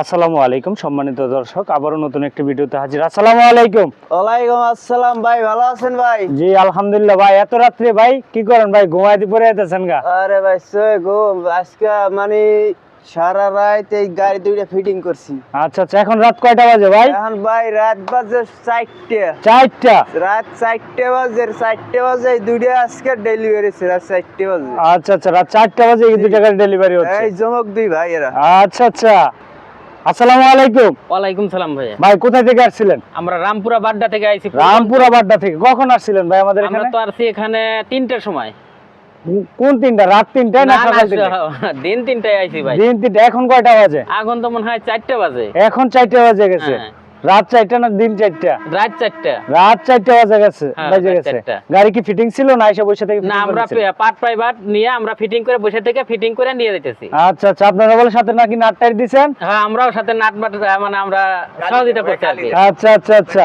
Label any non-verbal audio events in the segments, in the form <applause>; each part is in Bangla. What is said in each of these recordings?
আসসালামু আলাইকুম সম্মানিত দর্শক আবারও নতুন একটি ভিডিওতে হাজির। আসসালামু আলাইকুম। ওয়ালাইকুম আসসালাম ভাই ভালো আছেন ভাই? জি আলহামদুলিল্লাহ ভাই এত রাত্রে ভাই কি করেন ভাই ঘুমাই দি পরে যেতেছেন গা? আরে ভাই সই গো আজকে মানে সারা রাত এই গাড়ি দুইটা ফিটিং করছি। আচ্ছা আচ্ছা এখন রাত কয়টা বাজে ভাই? এখন ভাই রাত বাজে চারটে। চারটা? রাত চারটে বাজে চারটে বাজে এই দুইটা আজকে ডেলিভারি ছিল রাত চারটে বাজে। আচ্ছা আচ্ছা রাত চারটা বাজে এই দুই টাকার ডেলিভারি হচ্ছে। এই জমক দুই ভাই এরা। আচ্ছা আচ্ছা। আসসালামু আলাইকুম। ওয়ালাইকুম সালাম ভাইয়া। ভাই কোথায় থেকে আসছিলেন? আমরা রামপুরা বাড্ডা থেকে আইছি। রামপুরা বাড্ডা থেকে। কখন আসছিলেন ভাই আমাদের আমরা এখানে? তো আসছি এখানে তিনটার সময়। কোন তিনটা? রাত তিনটায় না সকাল <laughs> দিন তিনটায় আইছি ভাই। দিন তিনটা এখন কয়টা বাজে? এখন তো মনে হয় চারটে বাজে। এখন চারটা বাজে গেছে। হ্যাঁ। রাত চারটা না দিন চারটা? রাত চারটা। রাত চারটা বাজে গেছে হ্যাঁ, বাজে গেছে। গাড়ি কি ফিটিং ছিল না এসে বসে থেকে না আমরা? পার্ট প্রাইভাট নিয়ে আমরা ফিটিং করে বসে থেকে ফিটিং করে নিয়ে যাইতেছি আচ্ছা আচ্ছা আপনারা বলে সাথে নাকি নাট টাইট দিবেন হ্যাঁ আমরাও সাথে নাট বাট মানে আমরা সহযোগিতা করতে আচ্ছা আচ্ছা আচ্ছা। আচ্ছা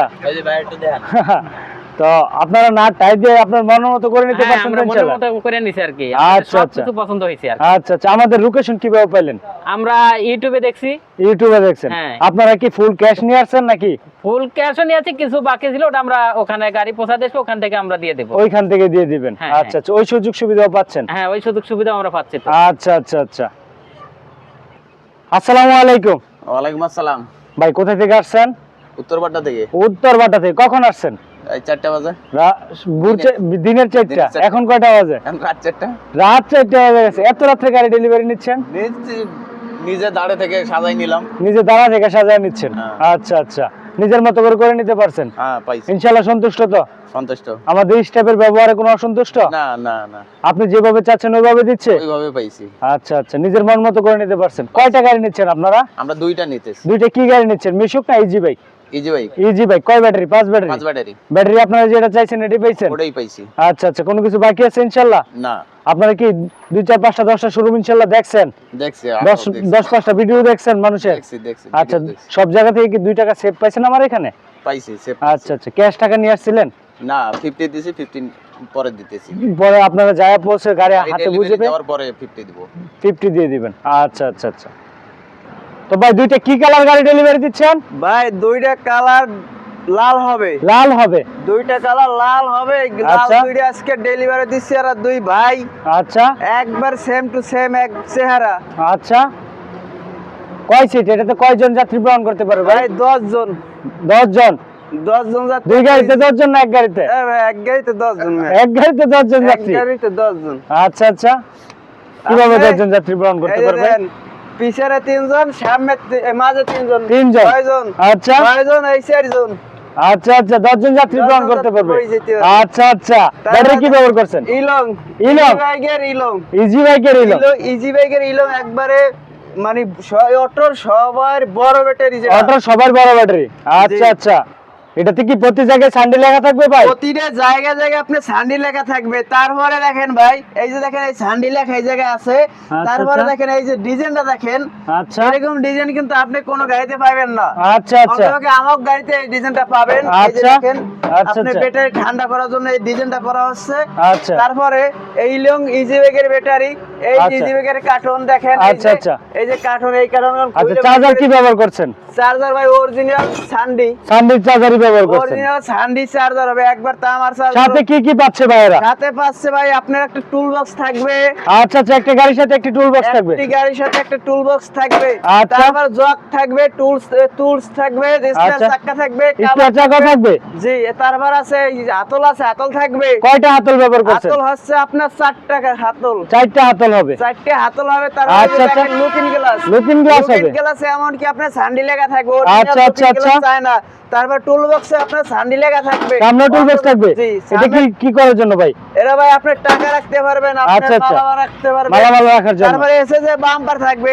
আচ্ছা তো আপনারা নাট টাইট দিয়ে আপনার মন মতো করে নিতে হ্যাঁ, পারছেন আমরা মনের মতো করে নিছি আর কি। আচ্ছা, আচ্ছা। কিছু পছন্দ হয়েছে আর আচ্ছা আচ্ছা আমাদের লোকেশন কীভাবে পাইলেন? আমরা ইউটিউবে দেখছি। ইউটিউবে দেখছেন। হ্যাঁ। আপনারা কি ফুল ক্যাশ নিয়ে আসছেন নাকি? ফুল ক্যাশও নিয়ে আছে কিছু বাকি ছিল ওটা আমরা ওখানে গাড়ি পৌঁছা দেবো ওখান থেকে আমরা দিয়ে দেবো। ওইখান থেকে দিয়ে দিবেন। হ্যাঁ, আচ্ছা আচ্ছা ওই সুযোগ সুবিধাও পাচ্ছেন? হ্যাঁ ওই সুযোগ সুবিধা আমরা পাচ্ছি আচ্ছা আচ্ছা আচ্ছা। আসসালামু আলাইকুম। ওয়ালাইকুম আসসালাম। ভাই কোথা থেকে আসছেন? উত্তরপাড়া থেকে। উত্তর বাটা থেকে। কখন আসছেন? চারটা বাজে। দিনের চারটা। এখন কয়টা বাজে? রাত চারটা। রাত চারটা বাজে গেছে। এত রাত্রে গাড়ি ডেলিভারি নিচ্ছেন? নিজে দাঁড়ে থেকে সাজাই নিলাম। নিজে দাঁড়া থেকে সাজায় নিচ্ছেন? হ্যাঁ। আচ্ছা আচ্ছা। নিজের মতো করে করে নিতে পারছেন? হ্যাঁ ইনশাল্লাহ সন্তুষ্ট তো? সন্তুষ্ট। আমাদের স্টাফের ব্যবহারে কোনো অসন্তুষ্ট? না না না। আপনি যেভাবে চাচ্ছেন ওইভাবে দিচ্ছে? ওইভাবে পাইছি। আচ্ছা আচ্ছা। নিজের মন মতো করে নিতে পারছেন। কয়টা গাড়ি নিচ্ছেন আপনারা? আমরা দুইটা নিতেছি। দুইটা কি গাড়ি নিচ্ছেন? মিশুক না easy bike easy bike easy bike কয় ব্যাটারি পাঁচ ব্যাটারি পাঁচ ব্যাটারি ব্যাটারি আপনারা যেটা চাইছেন এটি পাইছেন? ওটাই পাইছি। আচ্ছা আচ্ছা কোনো কিছু বাকি আছে ইনশাল্লাহ? না। আপনারা কি দুই চার পাঁচটা দশটা শোরুম ইনশাল্লাহ দেখছেন? দেখছি দশ দশ পাঁচটা ভিডিও দেখছেন মানুষের? আচ্ছা সব জায়গা থেকে কি দুই টাকা সেভ পাইছেন আমার এখানে? পাইছি সে আচ্ছা আচ্ছা ক্যাশ টাকা নিয়ে আসছিলেন? না ফিফটি দিছি ফিফটিন পরে দিতেছি। পরে আপনারা যায় পৌঁছে গাড়ি হাতে বুঝে দেওয়ার পরে ফিফটি দিব। ফিফটি দিয়ে দিবেন। আচ্ছা আচ্ছা আচ্ছা। তো ভাই দুইটা কি কালার গাড়ি ডেলিভারি দিচ্ছেন? ভাই দুইটা কালার লাল হবে। লাল হবে। দুইটা কালার লাল হবে লাল আচ্ছা। দুইটা আজকে ডেলিভারি দিচ্ছি আর দুই ভাই। আচ্ছা। একবার সেম টু সেম এক চেহারা। আচ্ছা। কয় সিট এটাতে কয়জন যাত্রী বহন করতে পারবে ভাই? ভাই দশ জন দশ জন দশ জন যাত্রী। দুই গাড়িতে দশ জন না এক গাড়িতে? এক গাড়িতে দশ জন এক গাড়িতে দশ জন এক যাত্রী? গাড়িতে দশ জন আচ্ছা আচ্ছা। কীভাবে আপনি- দশ জন যাত্রী বহন করতে পারবে পিছনে তিনজন সামনে মাঝে তিনজন। তিনজন। ছয়জন। আচ্ছা। ছয়জন এই চারজন। আচ্ছা আচ্ছা দশ জন যাত্রী বহন করতে পারবে। আচ্ছা আচ্ছা। ব্যাটারি কি ব্যবহার করছেন? ইলং ইলং। বাইকের ইলং ইজি বাইকের ইলো ইলং ইজি বাইকের ইলং একবারে মানে অটোর সবার বড় ব্যাটারি যেটা। অটো সবার বড় ব্যাটারি। আচ্ছা আচ্ছা। এটাতে কি প্রতি জায়গায় সান্ডে লেখা থাকবে ভাই প্রতিটা জায়গা জায়গায় আপনি সান্ডি লেখা থাকবে তারপরে দেখেন ভাই এই যে দেখেন এই সান্ডি লেখা এই জায়গায় আছে তারপরে আচ্ছা। দেখেন এই যে ডিজাইনটা দেখেন আচ্ছা এরকম ডিজাইন কিন্তু আপনি কোনো গাড়িতে পাবেন না আচ্ছা আচ্ছা আমার গাড়িতে এই ডিজাইনটা পাবেন এই যে আচ্ছা। দেখেন আচ্ছা, আপনি আচ্ছা। ব্যাটারি ঠান্ডা করার জন্য এই ডিজাইনটা করা হচ্ছে আচ্ছা তারপরে এই লং ইজি ব্যাগের ব্যাটারি এই আচ্ছা। ইজি ব্যাগের কার্টন দেখেন এই আচ্ছা, যে- আচ্ছা। এই যে কার্টন এই কার্টন আচ্ছা চার্জার কি ব্যবহার করছেন চার্জার ভাই অরিজিনাল সান্ডি সান্ডির চার্জারই ব্যবহার করছেন? অরিজিনাল সান্ডি চার্জার হবে। একবার তামার সাথে কি কি পাচ্ছে ভাইয়েরা? সাথে পাচ্ছে ভাই আপনার একটা টুল বক্স থাকবে। আচ্ছা আচ্ছা একটা গাড়ির সাথে একটি টুল বক্স থাকবে। একটি গাড়ির সাথে একটা টুল বক্স থাকবে। আচ্ছা। তারপর জগ থাকবে টুলস টুলস থাকবে স্পেয়ার আচ্ছা। চাকা থাকবে স্টার চাকা থাকবে। জি তারপর আছে হাতল আছে হাতল থাকবে। কয়টা হাতল ব্যবহার করছেন? হাতল হচ্ছে আপনার চার টাকা হাতল চারটা হাতল হবে। চারটে হাতল হবে তারপর আচ্ছা, আচ্ছা। লুকিং গ্লাস লুকিং গ্লাস হবে। গ্লাস এমন কি আপনার সান্ডি লেখা থাকবে আচ্ছা, আচ্ছা, আচ্ছা। চায় না। তারপর টুল বক্সে আপনার সান্ডি লেখা থাকবে। সামনে টুল বক্স থাকবে? এটা কি কি করার জন্য ভাই? এরা ভাই আপনি টাকা রাখতে পারবেন আচ্ছা, আপনি আচ্ছা। মালামাল রাখতে পারবেন। মালামাল রাখার জন্য। তারপরে বাম্পার থাকবে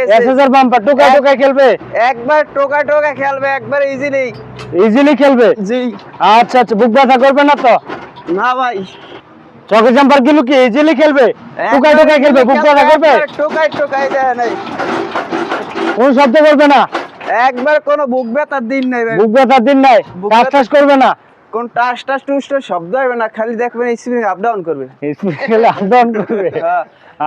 বাম্পার টোকা টোকা খেলবে? একবার টোকা টোকা খেলবে একবার ইজিলি ইজিলি খেলবে? জি। আচ্ছা আচ্ছা বুক ব্যথা করবে না তো? না ভাই। চকের জাম্পারগুলো কি? ইজিলি খেলবে? টোকা টোকা খেলবে? বুক ব্যথা করবে? টোকাই টোকাই দেয় নাই। কোন শব্দ করবে না? একবার কোনো বুক ব্যথার দিন নাই বুক ব্যথার দিন নাই কাজ টাজ করবে না। কোন টাস টাস টুস টাস শব্দ হবে না খালি দেখবেন স্প্রিং আপ ডাউন করবে স্পেশাল আপডাউন করবে <laughs> হ্যাঁ।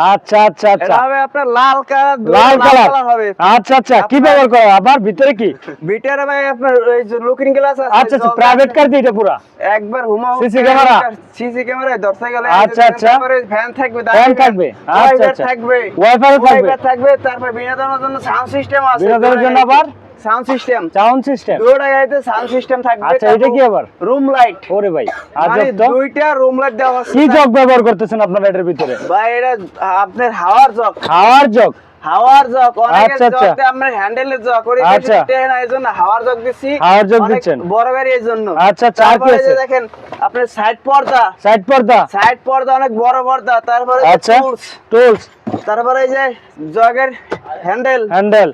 আচ্ছা আচ্ছা আচ্ছা হবে আপনার লাল কালার লাল কালার হবে আচ্ছা আচ্ছা কি ব্যবহার করে আবার ভিতরে কি বিটার ভাই আপনার এই যে লুকিং গ্লাস আছে আচ্ছা আচ্ছা প্রাইভেট কার দিয়ে এটা পুরা একবার হুমা CC ক্যামেরা? সিসি ক্যামেরা দর্শা গেলে আচ্ছা, আচ্ছা। ফ্যান থাকবে ফ্যান থাকবে, আচ্ছা, আচ্ছা। থাকবে Wi-Fi থাকবে? থাকবে তারপর বিনোদনের জন্য সাউন্ড সিস্টেম আছে বিনোদনের জন্য আবার? সাউন্ড সিস্টেম সাউন্ড সিস্টেম দুটো গাড়িতে সাউন্ড সিস্টেম থাকবে আচ্ছা এটা কি আবার? রুম লাইট ওরে ভাই আজব মানে তো। দুইটা রুম লাইট দেওয়া আছে। কি জগ ব্যবহার করতেছেন আপনারা এটার ভিতরে? ভাই এটা আপনার হাওয়ার জগ খাওয়ার জগ হাওয়ার জগ অনেকে। আমরা হ্যান্ডেলের জগ করে। না এই হাওয়ার জগ দিচ্ছি। হাওয়ার জগ দিচ্ছেন। বড় গাড়ি এই আচ্ছা, কি তারপরে আছে? দেখেন আপনার সাইড পর্দা। সাইড পর্দা? সাইড পর্দা অনেক বড় পর্দা তারপরে আচ্ছা। টুলস টুলস তারপরে এই যে জগের হ্যান্ডেল হ্যান্ডেল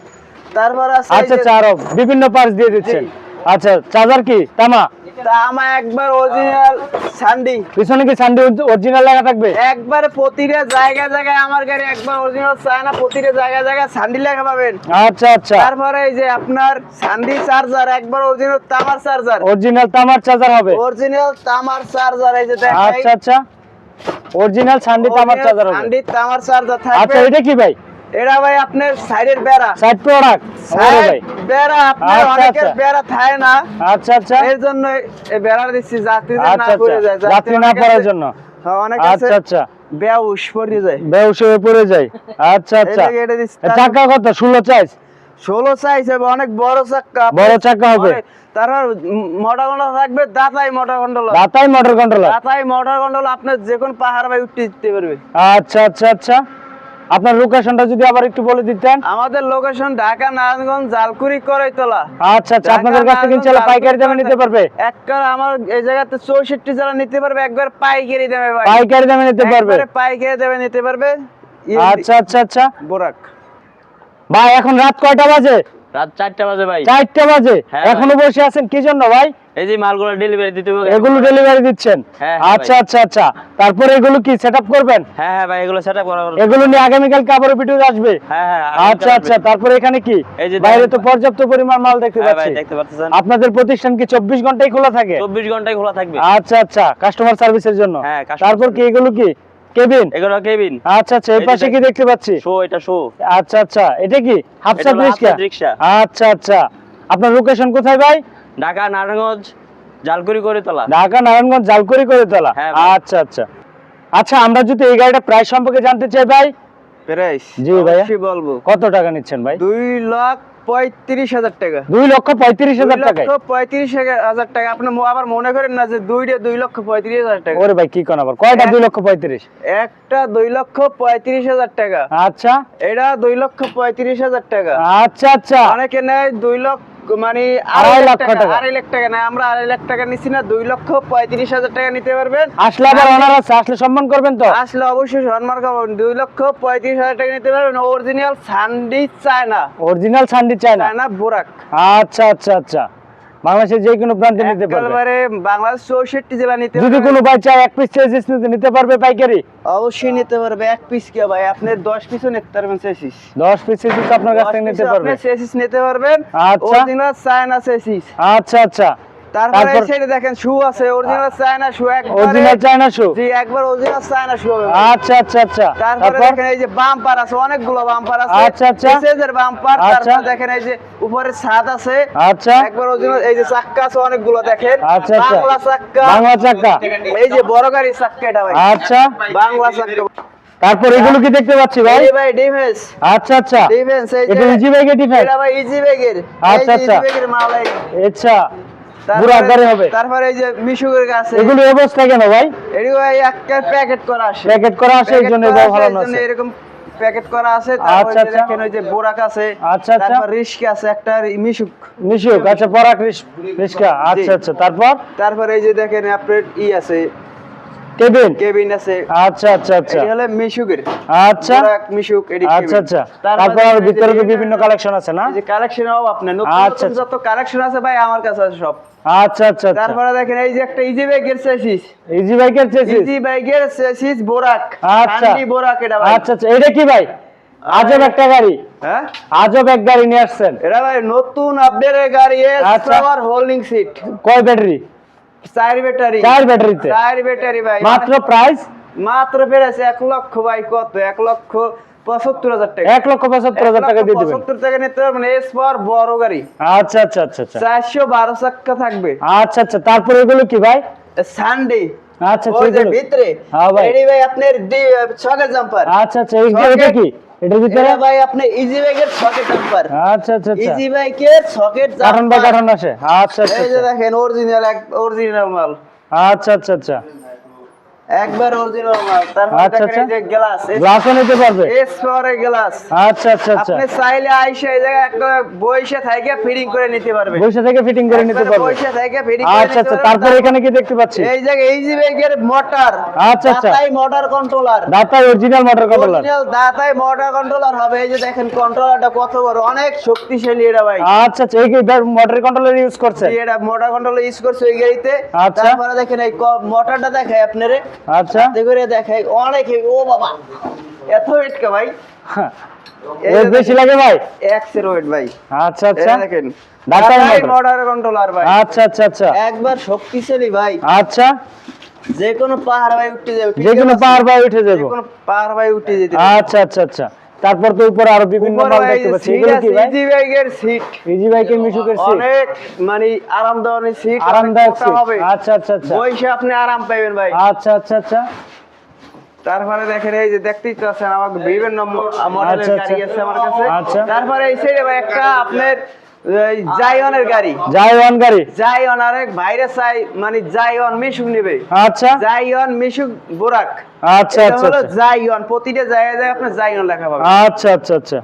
তারপরে আছে আচ্ছা যে আচ্ছা বিভিন্ন পার্টস দিয়ে দিচ্ছেন। আচ্ছা চার্জার কি? তামা? তামা একবার অরিজিনাল সান্ডি। পিছনে কি সানডে অরিজিনাল লাগা থাকবে? একবারে প্রতিটা জায়গায় জায়গায় আমার গাড়ি একবার অরিজিনাল চায় না প্রতিটা জায়গায় জায়গায় সান্ডি লেখা পাবেন। আচ্ছা আচ্ছা। তারপরে এই যে আপনার সান্ডি চার্জার একবার অরিজিনাল তামার চার্জার। অরিজিনাল তামার চার্জার হবে। অরিজিনাল তামার চার্জার এই যে আচ্ছা আচ্ছা। অরিজিনাল সানডে তামার চার্জার হবে। তামার চার্জার আচ্ছা এটা কি ভাই? এটা ভাই আপনার সাইডের বেড়া। সাইড প্রোডাক্ট ভাই। বেড়া আপনার আচ্ছা, অনেকের আচ্ছা। বেড়া থাকে না। আচ্ছা আচ্ছা। এর জন্য এই বেড়া দিচ্ছি না আচ্ছা পড়ে যায় আচ্ছা যাত্রী না পড়ার জন্য। অনেক আছে। আচ্ছা আচ্ছা। পড়ে যায়। হয়ে পড়ে যায়। আচ্ছা আচ্ছা। চাকা কত? ষোলো চাইজ ষোলো সাইজ হবে অনেক বড় চাক্কা বড় চাকা হবে। তারপর মোটা কন্ডল থাকবে দাতাই মোটা কন্ডল দাতাই মোটর কন্ট্রোলার দাতাই মোটা কন্ডল আপনার যে কোন পাহাড় ভাই উঠতে দিতে পারবে। আচ্ছা আচ্ছা আচ্ছা। আপনার লোকেশনটা যদি আবার একটু বলে দিতেন। আমাদের লোকেশন ঢাকা নারায়ণগঞ্জ জালকুড়ি করাইতলা। আচ্ছা আচ্ছা আপনাদের কাছ থেকে ইনশাআল্লাহ পাইকারি দামে নিতে পারবে? একবার আমার এই জায়গাতে চৌষট্টি জেলা নিতে পারবে একবার পাইকারি দামে ভাই। পাইকারি দামে নিতে পারবে? একবার পাইকারি দামে নিতে পারবে। আচ্ছা আচ্ছা আচ্ছা। বোরাক। ভাই এখন রাত কয়টা বাজে? রাত চারটা বাজে ভাই। চারটা বাজে? হ্যাঁ, এখনও বসে আছেন? কি জন্য ভাই? এই যে মালগুলো ডেলিভারি দিতে হবে। এগুলো ডেলিভারি দিচ্ছেন? হ্যাঁ, হ্যাঁ, আচ্ছা আচ্ছা আচ্ছা। তারপরে এগুলো কি সেট করবেন? হ্যাঁ হ্যাঁ ভাই এগুলো সেট করা হলো। এগুলো নিয়ে আগামীকাল কাপড় ভিডিও আসবে। হ্যাঁ হ্যাঁ আচ্ছা আচ্ছা তারপরে এখানে কি? এই যে বাইরে তো পর্যাপ্ত পরিমাণ মাল দেখতে পাচ্ছি। দেখতে পাচ্ছেন। আপনাদের প্রতিষ্ঠান কি চব্বিশ ঘন্টাই খোলা থাকে? চব্বিশ ঘন্টায় খোলা থাকবে। আচ্ছা আচ্ছা কাস্টমার সার্ভিসের জন্য। হ্যাঁ, তারপর কি এগুলো কি? কেবিন? এগুলো কেবিন। আচ্ছা আচ্ছা এই পাশে কি দেখতে পাচ্ছি? শো এটা শো। আচ্ছা আচ্ছা এটা কি? রিক্সা? আচ্ছা আচ্ছা। আপনার লোকেশন কোথায় ভাই? ঢাকা নারায়ণগঞ্জ জালকুড়ি করে তোলা ঢাকা নারায়ণগঞ্জ জালকুড়ি করে তোলা হ্যাঁ আচ্ছা আচ্ছা। আচ্ছা আমরা যদি এই গাড়িটা প্রাইস সম্পর্কে জানতে চাই ভাই? প্রাইস জি ভাইয়া। অবশ্যই বলব। কত টাকা নিচ্ছেন ভাই? দুই লাখ পঁয়ত্রিশ হাজার টাকা। দুই লক্ষ পঁয়ত্রিশ হাজার টাকায়? পঁয়ত্রিশ হাজার টাকা আপনি আবার মনে করেন না যে দুইটা দুই লক্ষ পঁয়ত্রিশ হাজার টাকা। ওরে ভাই কি কোন আবার? কয়টা দুই লক্ষ পঁয়ত্রিশ? একটা দুই লক্ষ পঁয়ত্রিশ হাজার টাকা। আচ্ছা। এটা দুই লক্ষ পঁয়ত্রিশ হাজার টাকা। আচ্ছা আচ্ছা। অনেকে নেয় দুই লক্ষ মানে আড়াই লাখ টাকা। আড়াই লাখ টাকা না আমরা আড়াই লাখ টাকা নিচ্ছি না দুই লক্ষ পঁয়ত্রিশ হাজার টাকা নিতে পারবেন। আসলে আবার অনার আছে আসলে সম্মান করবেন তো? আসলে অবশ্যই সম্মান করবেন দুই লক্ষ পঁয়ত্রিশ হাজার টাকা নিতে পারবেন অরিজিনাল সান্ডি চায়না। অরিজিনাল সান্ডি চায় না চায়না বোরাক আচ্ছা আচ্ছা আচ্ছা। বাংলাদেশের যে কোনো প্রান্তে নিতে পারবে। একেবারে বাংলাদেশ চৌষট্টি জেলা নিতে যদি কোনো বাচ্চা এক পিস চেয়েছিস নিতে নিতে পারবে পাইকারি? অবশ্যই নিতে পারবে এক পিস কি ভাই আপনি দশ পিসও নিতে পারবেন চাইছিস দশ পিস চেয়েছিস আপনার কাছ থেকে নিতে পারবে। আপনি চাইছিস নিতে পারবেন। আচ্ছা। অরিজিনাল চায়না চাইছিস আচ্ছা আচ্ছা। তারপরে এই তারপর- দেখেন শু আছে অরিজিনাল চায়না শু একবার অরিজিনাল চায়না শু জি একবার অরিজিনাল চায়না শু হবে আচ্ছা আচ্ছা আচ্ছা। তারপরে দেখেন এই যে বাম্পার আছে অনেকগুলো বাম্পার আছে। আচ্ছা, আচ্ছা। এসএসের বাম্পার আচ্ছা। দেখেন এই যে উপরে ছাদ আছে। আচ্ছা। একবার অরিজিনাল এই যে চাক্কা আছে অনেকগুলো দেখেন। আচ্ছা, আচ্ছা। বাংলা চাক্কা। বাংলা চাকা এই যে বড় এটা ভাই। আচ্ছা। বাংলা তারপর এগুলো কি দেখতে পাচ্ছি ভাই? এই ভাই ডিফেন্স আচ্ছা আচ্ছা। ডিফেন্স এই এটা যে ইজি বাইকে ডিফেন্স এটা ভাই ইজি ব্যাগের আচ্ছা, আচ্ছা। ইজি ব্যাগের মাল আচ্ছা। তারপরে- হবে। তারপরে এই যে মিশুকের কাছে। এগুলো অবস্থা কেন ভাই? এটি ভাই একটা প্যাকেট করা আছে। প্যাকেট করা আছে এই জন্য করা ভালো না এরকম প্যাকেট করা আছে। আচ্ছা, তারপর এই যে। দেখেন ওই যে বোরাক আছে আচ্ছা, আচ্ছা। তারপর রিস্ক আছে একটা মিশুক। মিশুক আচ্ছা পরাক রিস্কা। আচ্ছা আচ্ছা। তারপর? তারপর এই যে দেখেন আপনার ই আছে কেবিন? কেবিন আছে। আচ্ছা আচ্ছা আচ্ছা। এটি হলো মিশুকের। আচ্ছা। মিশুক এটি আচ্ছা আচ্ছা। তারপর আর ভিতরে তো বিভিন্ন কালেকশন আছে না? এই যে কালেকশন হবে আপনার নতুন আচ্ছা, নতুন যত কালেকশন আছে ভাই আমার কাছে আছে সব। আচ্ছা আচ্ছা আচ্ছা। তারপরে দেখেন এই যে একটা ইজি ব্যাগের চেসিস ইজি বাইকের চেয়েছিস ইজি ব্যাগের চেসিস বোরাক। আচ্ছা। বোরাক এটা ভাই। আচ্ছা আচ্ছা। এটা কি ভাই? আজব একটা গাড়ি। হ্যাঁ? আজব এক গাড়ি নিয়ে আসছেন। এটা ভাই নতুন আপডেটের গাড়ি এস আচ্ছা। পাওয়ার হোল্ডিং সিট কয় ব্যাটারি চার ব্যাটারি। চার ব্যাটারিতে? চার ব্যাটারি ভাই। মাত্র প্রাইস মাত্র পেরেছে এক লক্ষ ভাই কত? এক লক্ষ পঁচাত্তর হাজার টাকা। এক লক্ষ পঁচাত্তর হাজার টাকা দিয়ে দিবেন। পঁচাত্তর টাকা নিতে পারবেন এস ফর বড় গাড়ি। আচ্ছা আচ্ছা আচ্ছা আচ্ছা। চারশো বারো চাক্কা থাকবে। আচ্ছা আচ্ছা তারপরে এগুলো কি ভাই? সানডে আচ্ছা ভিতরে। হ্যাঁ ভাই। ভাই আপনার ছকের জাম্পার আচ্ছা আচ্ছা এটা কি? এটার ভিতরে ভাই আপনি ইজি বাইকের সকেট জাম্পার আচ্ছা আচ্ছা ইজি বাইকের সকেট কারণ বা কারণ আসে। আচ্ছা আচ্ছা এই যে আচ্ছা। দেখেন অরিজিনাল এক অরিজিনাল মাল। আচ্ছা আচ্ছা আচ্ছা। একবার অরিজিনাল মাল তারপর আচ্ছা, দেখেন আচ্ছা। যে গ্লাস গ্লাসও নিতে পারবে? এস ফরে গ্লাস আচ্ছা আচ্ছা আচ্ছা। আপনি চাইলে আইসা এই জায়গায় একটা বইসা থেকে ফিটিং করে নিতে পারবে। বৈশা থেকে ফিটিং করে নিতে পারবে। বইসা থেকে ফিটিং আচ্ছা আচ্ছা তারপর এখানে কি দেখতে পাচ্ছি? এই জায়গায় বাইকের মোটর আচ্ছা, আচ্ছা। দাতাই মোটর কন্ট্রোলার দাতা অরিজিনাল মোটর কন্ট্রোলার অরিজিনাল দাতাই মোটর কন্ট্রোলার হবে। এই যে দেখেন কন্ট্রোলারটা কত বড় অনেক শক্তিশালী এটা ভাই। আচ্ছা আচ্ছা এই কি মোটর কন্ট্রোলার ইউজ করছে। এটা মোটর কন্ট্রোলার ইউজ করছে ওই গাড়িতে। আচ্ছা। তারপরে দেখেন এই মোটরটা দেখায় আপনারে। আচ্ছা। করে দেখায় অনেক ও বাবা এত ওয়েট কে ভাই? হ্যাঁ। ওয়েট বেশি লাগে ভাই? এক্সের ওয়েট ভাই। আচ্ছা আচ্ছা। দেখেন কন্ট্রোলার ভাই। আচ্ছা আচ্ছা আচ্ছা। একবার শক্তিশালী ভাই। আচ্ছা। যে কোনো পাহাড় ভাই উঠে যাবে যে কোনো পাহাড় ভাই উঠে যে কোনো পাহাড় ভাই উঠে যেতে আচ্ছা আচ্ছা আচ্ছা। তারপর তো উপরে আরও বিভিন্ন মাল দেখতে পাচ্ছি। এগুলো কি ভাই? ইজি বাইকের সিট ইজি বাইকের মিশুকের সিট অনেক মানে আরামদায়ক সিট আরামদায়ক হবে। আচ্ছা আচ্ছা আচ্ছা। বইসে আপনি আরাম পাইবেন ভাই। আচ্ছা আচ্ছা আচ্ছা। তারপরে দেখেন এই যে দেখতেই তো আছেন আমার বিভিন্ন মডেলের আচ্ছা, গাড়ি আচ্ছা। আছে আমার কাছে। আচ্ছা। তারপরে এই সাইডে ভাই একটা আপনার জাইওনের গাড়ি। যাই ওয়ান গাড়ি। জাইওন আরেক ভাইরে চাই মানে জাইওন মিশুক নেবে। আচ্ছা। জাইওন মিশুক বোরাক। আচ্ছা আচ্ছা আচ্ছা। জাইওন প্রতিটা জায়গায় যায় আপনার জাইওন লেখা পাবেন। আচ্ছা আচ্ছা আচ্ছা।